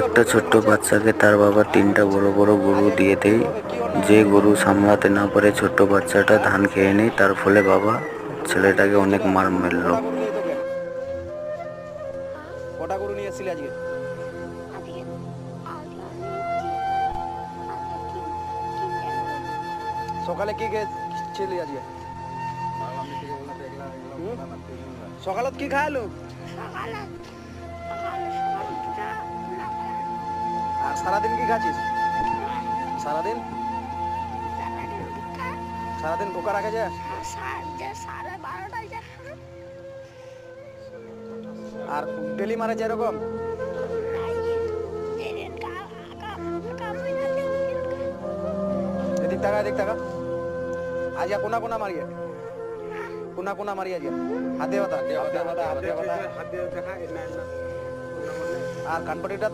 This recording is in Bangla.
একটা ছোট্ট বাচ্চাকে তার বাবা তিনটা বড় বড় গরু দিয়ে দেয়। যে গরু সামলাতে না পারে ছোট্ট বাচ্চাটা ধান খেয়ে নেয় তার ফলে বাবা ছেলেটাকে অনেক মার মেরলো। কটা গরু নিয়ে এসেছিলি আজকে? সকালে কি খেয়েছিলি আজকে? সকালত কি খাইলো? সকালে সারাদিন কি খাচ্ছিস সারাদিন সারাদিন বোকা রাখে যায় আর ডেলি মারে যেরকম এদিক টাকা এদিক টাকা আজকে কোনা কোনা মারিয়ে কোনা কোনা মারিয়ে আজকে হাতে বাতা হাতে বাতা হাতে বাতা আর কানপটিটা